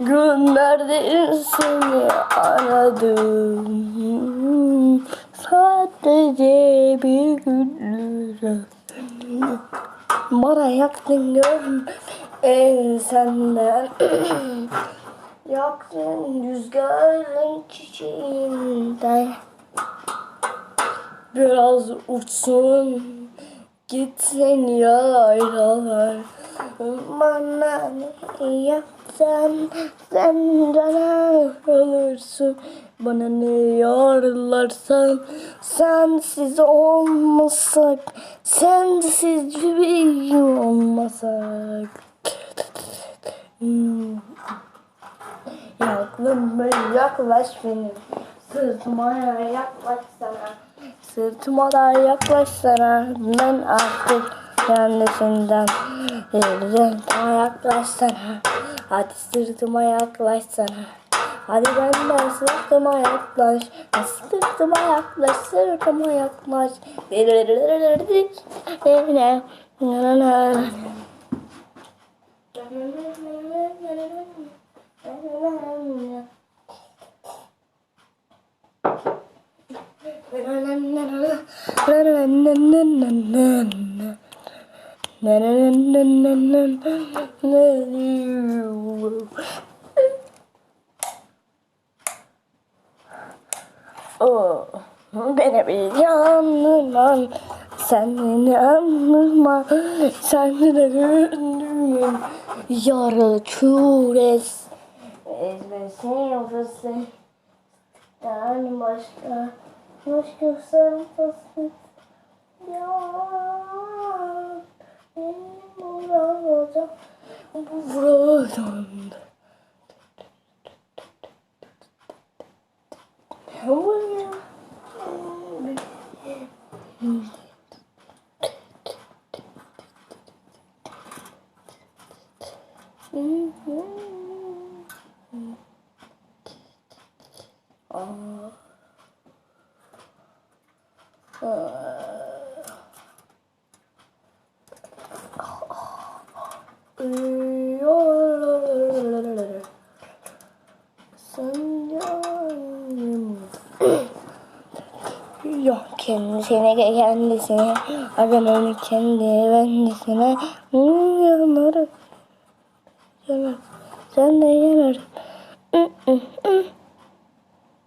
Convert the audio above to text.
Günlerde seni aradım. Sadece bir günlüğüne. Bana yaktın en senden Yaktın rüzgarın çiçeğinden Biraz uçsun gitsin yaylalar. Bana ne yapsan sen bana olursun Bana ne yarlarsan sensiz olmasak Sensiz bir olmasak. Hmm. Yaklaş yaklaş benim. Sırtıma yaklaş sana. Sırtıma da yaklaş sana. Ben artık kendisinden Sırtıma yaklaş sana. Hadi sırtıma yaklaş sana. Hadi benden sırtıma yaklaş. Sırtıma yaklaş Sırtıma yaklaş Oh, beni bir yanıma sen beni anlama sen de gönlümün yaralı çures ezmesin yoksa yani başka Monsieur Saint-Patrick, 야, 뭐라고 하자? 뭐라고 하자? 배우냐? 음, 음, 음. 아. Yok kendisine kendisine Adamın kendi kendisine. Yanarım Yanar. Sen de yanar